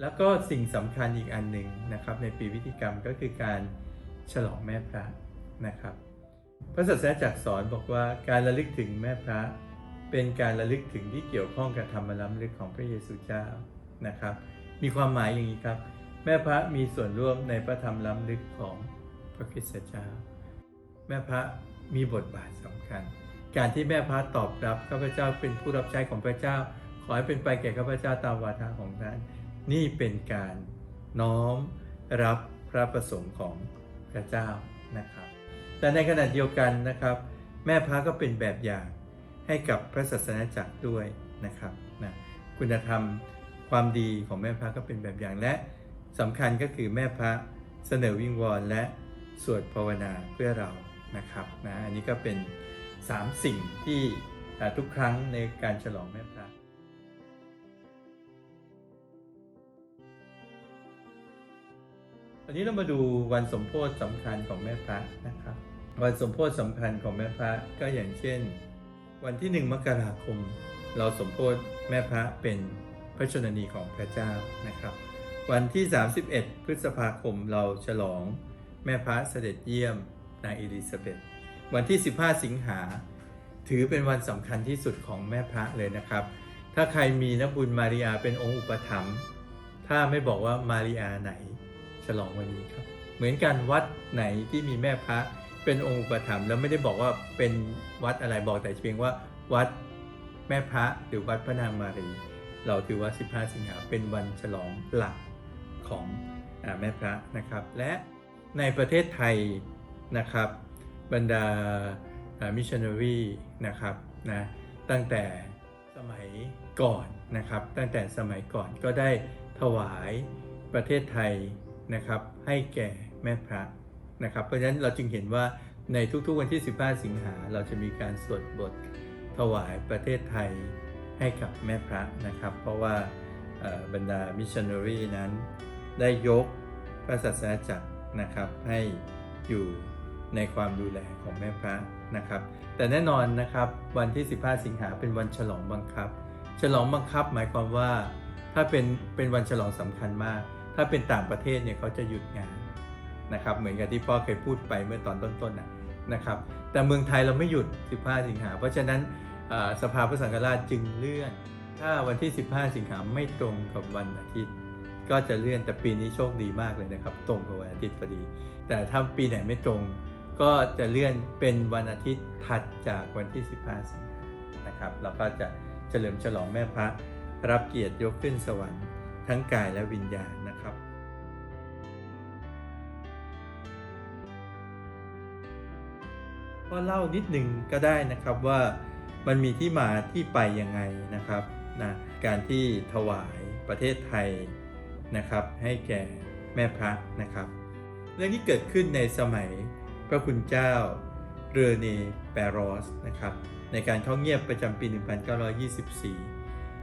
แล้วก็สิ่งสำคัญอีกอันหนึ่งนะครับ ในปีพิธีกรรมก็คือการฉลองแม่พระนะครับ พระศาสนาจักสอนบอกว่าการระลึกถึงแม่พระ เป็นการระลึกถึงที่เกี่ยวข้องกับธรรมล้ำลึกของพระเยซูเจ้านะครับ มีความหมายอย่างนี้ครับ แม่พระมีส่วนร่วมในพระธรรมล้ำลึกของพระคริสตเจ้า แม่พระมีบทบาทสำคัญ การที่แม่พระตอบรับข้าพเจ้าเป็นผู้รับใช้ของพระเจ้า ขอให้เป็นไปแก่ข้าพเจ้าตามวาทะของท่าน นี่เป็นการน้อมรับพระประสงค์ของพระเจ้านะครับ แต่ในขณะเดียวกันนะครับ แม่พระก็เป็นแบบอย่างให้กับพระศาสนาจักรด้วยนะครับนะคุณธรรมความดีของแม่พระก็เป็นแบบอย่างและสำคัญก็คือแม่พระเสนอวิงวอนและสวดภาวนาเพื่อเรานะครับนะอันนี้ก็เป็น 3 สิ่งที่อ่ทุกครั้งในการฉลองแม่พระ วันนี้เรามาดูวันสมโพธิสำคัญของแม่พระนะครับ วันสมโพธิสำคัญของแม่พระก็อย่างเช่น วันที่หนึ่งมกราคม เราสมโพธิแม่พระเป็นพระชนนีของพระเจ้านะครับ วันที่ 31 พฤษภาคมเราฉลองแม่พระเสด็จเยี่ยมนางเอลิซาเบธวันที่ 15 สิงหาถือเป็นวันสำคัญที่สุดของแม่พระเลยนะครับ ถ้าใครมีนักบุญมาริอาเป็นองค์อุปถัมภ์ถ้าไม่บอกว่ามาริอาไหน ฉลองวันนี้ครับ เหมือนกันวัดไหนที่มีแม่พระเป็นองค์อุปถัมภ์แล้วไม่ได้บอกว่าเป็นวัดอะไรบอกแต่เพียงว่าวัดแม่พระหรือวัดพระนางมารี เราถือว่า 15 สิงหาเป็นวันฉลองหลักของอแม่พระนะครับ และในประเทศไทยนะครับบรรดามิชชันนารีนะครับนะตั้งแต่สมัยก่อนนะครับ ตั้งแต่สมัยก่อนก็ได้ถวายประเทศไทย นะครับให้แก่แม่พระนะครับเพราะฉะนั้นเราจึงเห็นว่าในทุกๆวันที่ 15 สิงหาเราจะมีการสวดบทถวายประเทศไทยให้กับแม่พระนะครับ เพราะว่าบรรดามิชชันนารีนั้น ได้ยกพระศาสนาจักรนะครับให้อยู่ในความดูแลของแม่พระนะครับ แต่แน่นอนนะครับวันที่ 15 สิงหาเป็นวันฉลองบังคับ ฉลองบังคับหมายความว่าถ้าเป็นเป็นวันฉลองสำคัญมาก ถ้าเป็นต่างประเทศเนี่ยเขาจะหยุดงานนะครับ เหมือนกับที่พ่อเคยพูดไปเมื่อตอนต้นๆนะนะครับ แต่เมืองไทยเราไม่หยุด 15 สิงหา เพราะฉะนั้นสภาพระสังฆราชจึงเลื่อน ถ้าวันที่ 15 สิงหาไม่ตรงกับวันอาทิตย์ ก็จะเลื่อนแต่ปีนี้โชคดีมากเลยนะครับ ตรงกับวันอาทิตย์พอดี แต่ถ้าปีไหนไม่ตรง ก็จะเลื่อนเป็นวันอาทิตย์ถัดจากวันที่ 15 สิงหานะครับเราก็จะเฉลิมฉลองแม่พระรับเกียรติยกขึ้นสวรรค์ ทั้งกายและวิญญาณนะครับ ก็เล่านิดหนึ่งก็ได้นะครับว่ามันมีที่มาที่ไปยังไงนะครับนะการที่ถวายประเทศไทยนะครับ ให้แก่แม่พระนะครับ เรื่องนี้เกิดขึ้นในสมัยพระคุณเจ้าเรเนแปรอสนะครับในการเข้าเงียบประจำปี 1924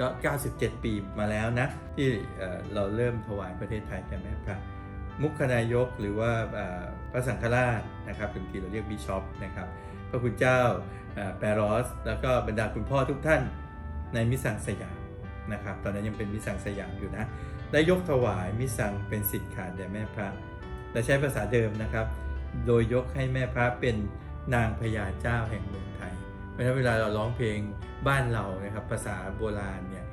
ก็ 97 ปีมาแล้วนะ ที่เอ่อเราเริ่มถวายประเทศไทยแก่แม่พระมุขนายกหรือว่าพระสังฆราชนะครับบางทีเราเรียกบิชอปนะครับพระคุณเจ้าแปรอส แล้วก็บรรดาคุณพ่อทุกท่านในมิสังสยามนะครับตอนนั้นยังเป็นมิสังสยามอยู่นะได้ยกถวายมิสังเป็นสิทธิ์ขาดแด่แม่พระและใช้ภาษาเดิมนะครับ โดยยกให้แม่พระเป็นนางพญาเจ้าแห่งเมืองไทย เพราะฉะนั้นเวลาเราร้องเพลงบ้านเรานะครับภาษาโบราณเนี่ย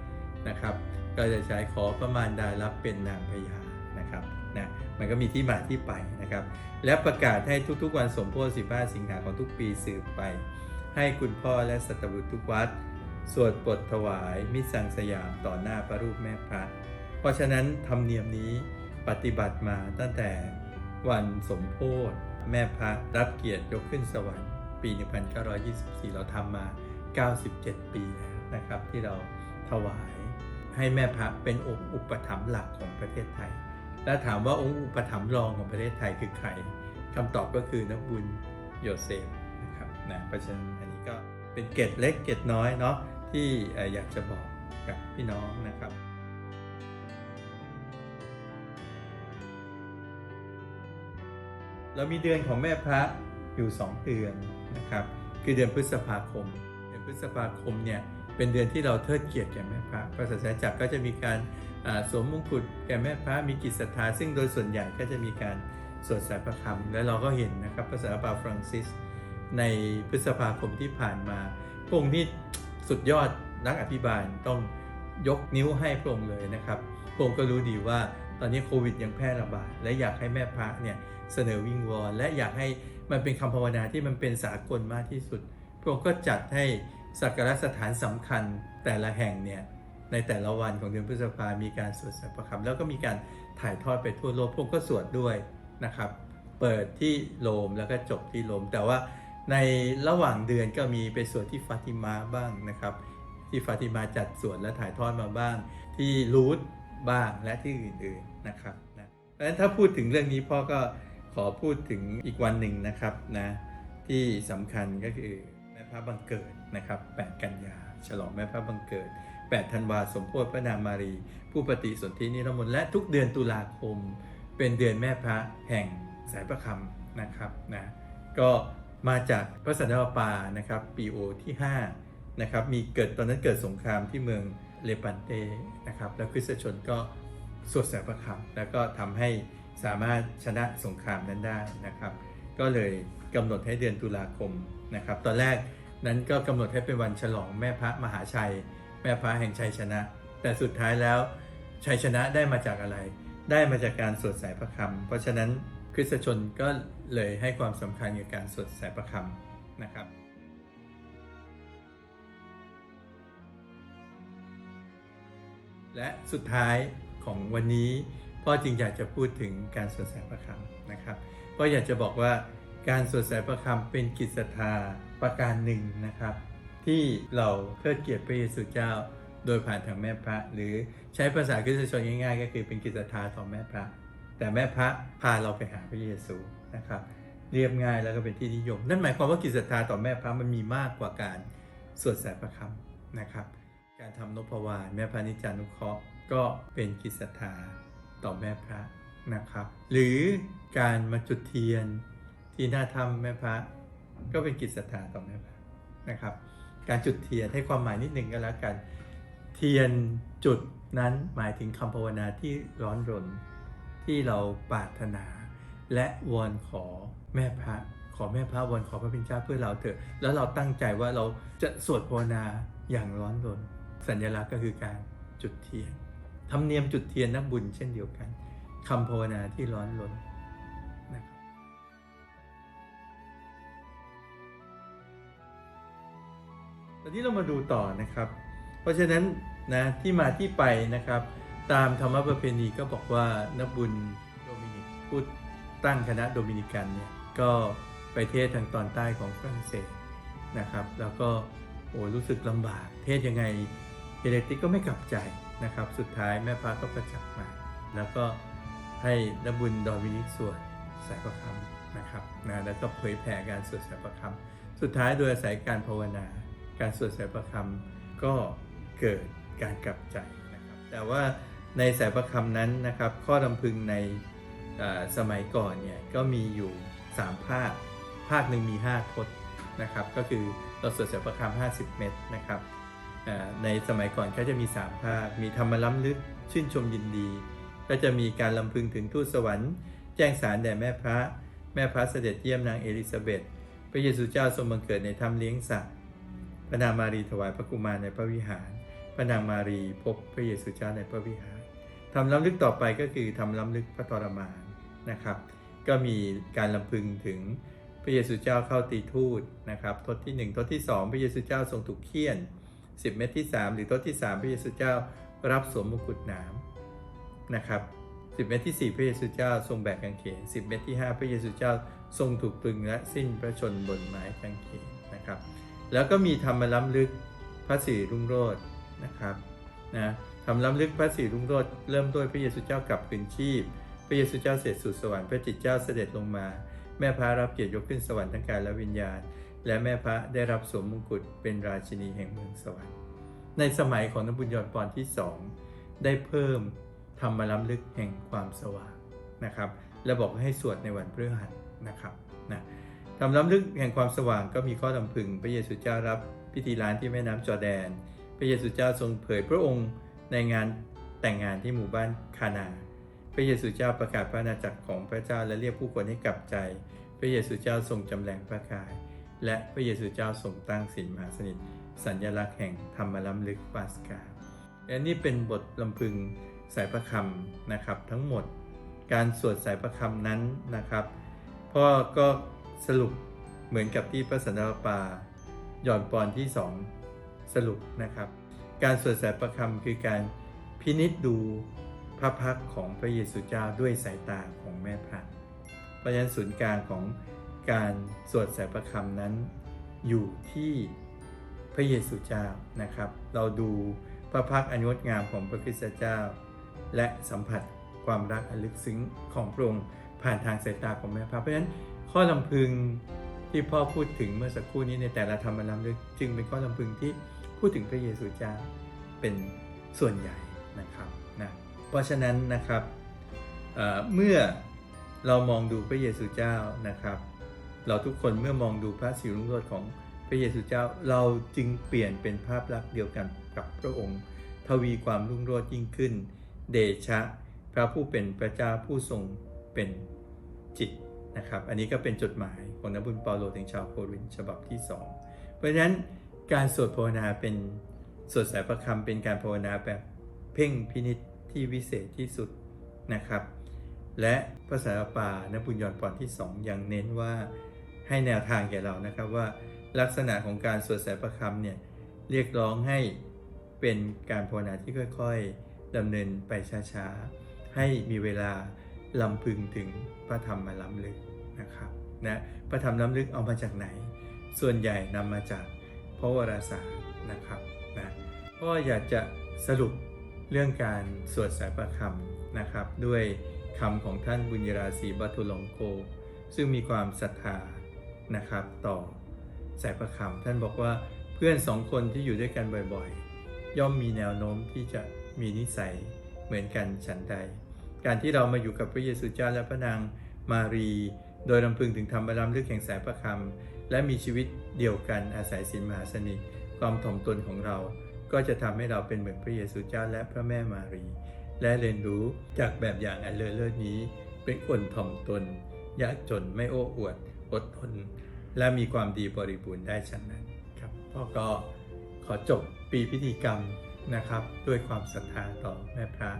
นะครับก็จะใช้ขอประมาณดารับเป็นนางพญานะครับนะมันก็มีที่มาที่ไปนะครับ และประกาศให้ทุกๆ วันสมโพธิ15 สิงหาของทุกปีสืบไป ให้คุณพ่อและสัตบุตรทุกวัด สวดบทถวายมิสังสยามต่อหน้าพระรูปแม่พระ เพราะฉะนั้นธรรมเนียมนี้ปฏิบัติมาตั้งแต่วันสมโพธิแม่พระรับเกียรติยกขึ้นสวรรค์ ปี 1924 เราทำมา 97 ปีแล้วนะครับ ที่เราถวายให้แม่พระเป็นองค์อุปถัมภ์หลักของประเทศไทย และถามว่าองค์อุปถัมภ์รองของประเทศไทยคือใครคำตอบก็คือนักบุญโยเซฟนะครับนะเพราะฉะนั้นอันนี้ก็เป็นเกร็ดเล็กเกร็ดน้อยเนาะที่อยากจะบอกกับพี่น้องนะครับเรามีเดือนของแม่พระ อยู่ 2 เดือนนะครับคือเดือนพฤษภาคม เดือนพฤษภาคมเนี่ยเป็นเดือนที่เราเทิดเกียรติแก่แม่พระพระศาสนาจักรก็จะมีการสวมมงกุฎแก่แม่พระมีกิจศรัทธาซึ่งโดยส่วนใหญ่ก็จะมีการสวดสายประคำและเราก็เห็นนะครับภาษาปาฟรังซิส ในพฤษภาคมที่ผ่านมาพระองค์นี่สุดยอดนักอภิบาลต้องยกนิ้วให้พระองค์เลยนะครับพระองค์ก็รู้ดีว่า ตอนนี้โควิดยังแพร่ระบาด และอยากให้แม่พระเนี่ยเสนอวิงวอน และอยากให้มันเป็นคำภาวนาที่มันเป็นสากลมากที่สุด พระองค์ก็จัดให้สักการะสถานสำคัญแต่ละแห่งเนี่ยในแต่ละวันของเดือนพฤษภามีการสวดสัพพะคำแล้วก็มีการถ่ายทอดไปทั่วโลกพระองค์ก็สวดด้วยนะครับ เปิดที่โรมแล้วก็จบที่โรม แต่ว่าในระหว่างเดือนก็มีไปสวดที่ฟาติมาบ้างนะครับ ที่ฟาติมาจัดสวดและถ่ายทอดมาบ้าง ที่รูท บ้างและที่อื่นๆนะครับนะเพราะฉะนั้นถ้าพูดถึงเรื่องนี้พ่อก็ขอพูดถึงอีกวันหนึ่งนะครับนะที่สำคัญก็คือแม่พระบังเกิดนะครับ 8 กันยาฉลองแม่พระบังเกิด 8 ธันวาสมโพธิพระนางมารี ผู้ปฏิสนธินิรมนและทุกเดือนตุลาคม เป็นเดือนแม่พระแห่งสายประคำนะครับนะก็มาจากพระสันตะปานะครับปีโอที่5นะครับมีเกิดตอนนั้นเกิดสงครามที่เมือง เลปันเตนะครับแล้วคริสตชนก็สวดสายประคำแล้วก็ทำให้สามารถชนะสงครามนั้นได้นะครับ ก็เลยกำหนดให้เดือนตุลาคมนะครับ ตอนแรกนั้นก็กำหนดให้เป็นวันฉลองแม่พระมหาชัย แม่พระแห่งชัยชนะ แต่สุดท้ายแล้วชัยชนะได้มาจากอะไร ได้มาจากการสวดสายประคำเพราะฉะนั้นคริสตชนก็เลยให้ความสำคัญกับการสวดสายประคำนะครับ และสุดท้ายของวันนี้พ่อจึงอยากจะพูดถึงการสวดสายประคำนะครับก็อยากจะบอกว่าการสวดสายประคำเป็นกิจศรัทธาประการหนึ่งนะครับ ที่เราเทิดเกียรติพระเยซูเจ้าโดยผ่านทางแม่พระ หรือใช้ภาษาคริสตชนง่ายๆ ก็คือเป็นกิจศรัทธาต่อแม่พระ แต่แม่พระพาเราไปหาพระเยซูนะครับเรียบง่ายแล้วก็เป็นที่นิยม นั่นหมายความว่ากิจศรัทธาต่อแม่พระมันมีมากกว่าการสวดสายประคำนะครับ การทำนพวานแม่พระนิจจานุเคราะห์ก็เป็นกิจศรัทธาต่อแม่พระนะครับ หรือการมาจุดเทียนที่หน้าถ้ำแม่พระ ก็เป็นกิจศรัทธาต่อแม่พระนะครับ การจุดเทียนให้ความหมายนิดหนึ่งก็แล้วกัน เทียนจุดนั้นหมายถึงคำภาวนาที่ร้อนรนที่เราปรารถนา และวอนขอแม่พระ ขอแม่พระวอนขอพระพิณเจ้าเพื่อเราเถอะแล้วเราตั้งใจว่าเราจะสวดภาวนาอย่างร้อนรน สัญลักษณ์ก็คือการจุดเทียนธรรมเนียมจุดเทียนนักบุญเช่นเดียวกันคำภาวนาที่ร้อนรนนะครับตอนนี้เรามาดูต่อนะครับ เพราะฉะนั้นนะที่มาที่ไปนะครับ ตามธรรมประเพณีก็บอกว่านักบุญโดมินิกพูดตั้งคณะโดมินิกันเนี่ยก็ไปเทศทางตอนใต้ของฝรั่งเศสนะครับ แล้วก็โอ้รู้สึกลำบากเทศยังไง เฮเลติกก็ไม่กลับใจนะครับ สุดท้ายแม่พระก็ประจักษ์มา แล้วก็ให้นบุญโดมินิกสวดสายประคำนะครับนะแล้วก็เผยแผ่การสวดสายประคำสุดท้ายโดยอาศัยการภาวนา การสวดสายประคำก็เกิดการกลับใจนะครับ แต่ว่าในสายประคำนั้นนะครับ ข้อลำพึงในสมัยก่อนเนี่ยก็มีอยู่ 3 ภาค ภาคหนึ่งมี 5 ทศนะครับ ก็คือเราสวดสายประคำ50 เมตรนะครับ ในสมัยก่อนก็จะมี3ภาค มีธรรมล้ำลึก ชื่นชมยินดี ก็จะมีการลำพึงถึงทูตสวรรค์ แจ้งสารแด่แม่พระ แม่พระเสด็จเยี่ยมนางเอลิซาเบธพระเยซูเจ้าทรงบังเกิดในถ้ำเลี้ยงสัตว์ พระนางมารีถวายพระกุมารในพระวิหาร พระนางมารีพบพระเยซูเจ้าในพระวิหารทำล้ำลึกต่อไปก็คือทำล้ำลึกพระทรมานนะครับ ก็มีการลำพึงถึงพระเยซูเจ้าเข้าตีทูตนะครับ ทศที่ 1 ทศที่ 2 พระเยซูเจ้าทรงถูกเคี่ยน 10 เม็ดที่ 3 หรือทศที่ 3 พระเยซูเจ้ารับสวมมงกุฎหนามนะครับ 10 เม็ดที่ 4 พระเยซูเจ้าทรงแบกกางเขน 10 เม็ดที่ 5 พระเยซูเจ้าทรงถูกตรึงและสิ้นพระชนบนไม้กางเขนนะครับ แล้วก็มีธรรมล้ำลึกพระสิริรุ่งโรจน์นะครับนะธรรมล้ำลึกพระสิริรุ่งโรจน์เริ่มด้วยพระเยซูเจ้ากลับคืนชีพ พระเยซูเจ้าเสด็จสู่สวรรค์พระจิตเจ้าเสด็จลงมา แม่พระรับเกียรติยกขึ้นสวรรค์ทั้งกายและวิญญาณ และแม่พระได้รับสวมมงกุฎเป็นราชินีแห่งเมืองสวรรค์ ในสมัยของนบุญยอนปอนที่สองได้เพิ่มธรรมล้ำลึกแห่งความสว่างนะครับ และบอกให้สวดในวันพฤหัสนะครับนะทำล้ำลึกแห่งความสว่างก็มีข้อลำพึง พระเยซูเจ้ารับพิธีล้านที่แม่น้ำจอแดน พระเยซูเจ้าทรงเผยพระองค์ในงานแต่งงานที่หมู่บ้านคานา พระเยซูเจ้าประกาศพระอาณาจักรของพระเจ้าและเรียกผู้คนให้กลับใจ พระเยซูเจ้าทรงจำแรงพระกาย และพระเยซูเจ้าทรงตั้งศีลมหาสนิท สัญลักษณ์แห่งธรรมล้ำลึกปาสกาและนี่เป็นบทลำพึงสายประคำนะครับทั้งหมดการสวดสายประคำนั้นนะครับพ่อก็สรุปเหมือนกับที่พระสันตะปาหย่อนปอนที่สองสรุปนะครับ การสวดสายประคำคือการพินิจดูพระพักของพระเยซูเจ้าด้วยสายตาของแม่พระเพราะฉะนั้นศูนย์กลางของ การสวดสายประคำนั้นอยู่ที่พระเยซูเจ้านะครับ เราดูพระพักตร์อันงดงามของพระคริสตเจ้า และสัมผัสความรักอันลึกซึ้งของพระองค์ผ่านทางสายตาของแม่พระเพราะฉะนั้นข้อลำพึงที่พ่อพูดถึงเมื่อสักครู่นี้ในแต่ละธรรมนำลึกจึงเป็นข้อลำพึงที่พูดถึงพระเยซูเจ้าเป็นส่วนใหญ่นะครับนะเพราะฉะนั้นนะครับเเมื่อเรามองดูพระเยซูเจ้านะครับ เราทุกคนเมื่อมองดูพระสิรุ่งโรจน์ของพระเยซูเจ้าเราจึงเปลี่ยนเป็นภาพลักษณ์เดียวกันกับพระองค์ ทวีความรุ่งโรจน์ยิ่งขึ้น เดชะ พระผู้เป็นพระเจ้าผู้ทรงเป็นจิตนะครับ อันนี้ก็เป็นจดหมายของนักบุญเปาโลถึงชาวโครินฉบับที่ 2 เพราะฉะนั้นการสวดภาวนาเป็นสวดสายประคำเป็นการภาวนาแบบเพ่งพินิษที่วิเศษที่สุดนะครับ และภาษาป่านบุญยอนปอนที่ 2 ยังเน้นว่า ให้แนวทางแก่เรานะครับว่าลักษณะของการสวดสายประคำเนี่ยเรียกร้องให้เป็นการภาวนาที่ค่อยๆดำเนินไปช้าๆ ให้มีเวลาลำพึงถึงพระธรรมมาล้ำลึกนะครับนะพระธรรมล้ำลึกเอามาจากไหน ส่วนใหญ่นำมาจากพระวรสารนะครับนะก็อยากจะสรุปเรื่องการสวดสายประคำนะครับ ด้วยคำของท่านบุญยราศีบัตุลงโกซึ่งมีความศรัทธา นะครับ ต่อสายประคำท่านบอกว่าเพื่อนสองคนที่อยู่ด้วยกันบ่อยๆ ย่อมมีแนวโน้มที่จะมีนิสัยเหมือนกันฉันใด การที่เรามาอยู่กับพระเยซูเจ้าและพระนางมารี โดยลำพึงถึงธรรมรำลึกแห่งสายประคำและมีชีวิตเดียวกันอาศัยสินมหาสนิทความถ่อมตนของเรา ก็จะทำให้เราเป็นเหมือนพระเยซูเจ้าและพระแม่มารี และเรียนรู้จากแบบอย่างอันเลิศเลิศนี้ เป็นคนถ่อมตนยากจนไม่โอ้อวด อดทน และมีความดีบริบูรณ์ได้ฉันนั้นครับพ่อก็ขอจบปีพิธีกรรมนะครับ ด้วยความศรัทธาต่อแม่พระ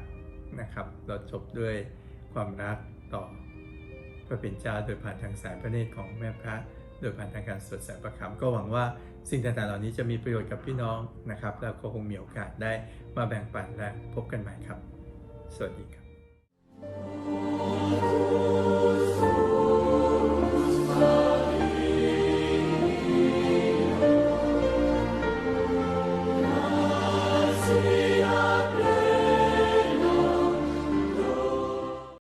นะครับ เราจบด้วยความรักต่อพระเป็นเจ้าโดยผ่านทางสายพระเนตรของแม่พระ โดยผ่านทางการสวดสายประคำก็หวังว่าสิ่งต่างๆเหล่านี้จะมีประโยชน์กับพี่น้องนะครับ แล้วก็คงมีโอกาสได้มาแบ่งปันและพบกันใหม่ครับ สวัสดีครับ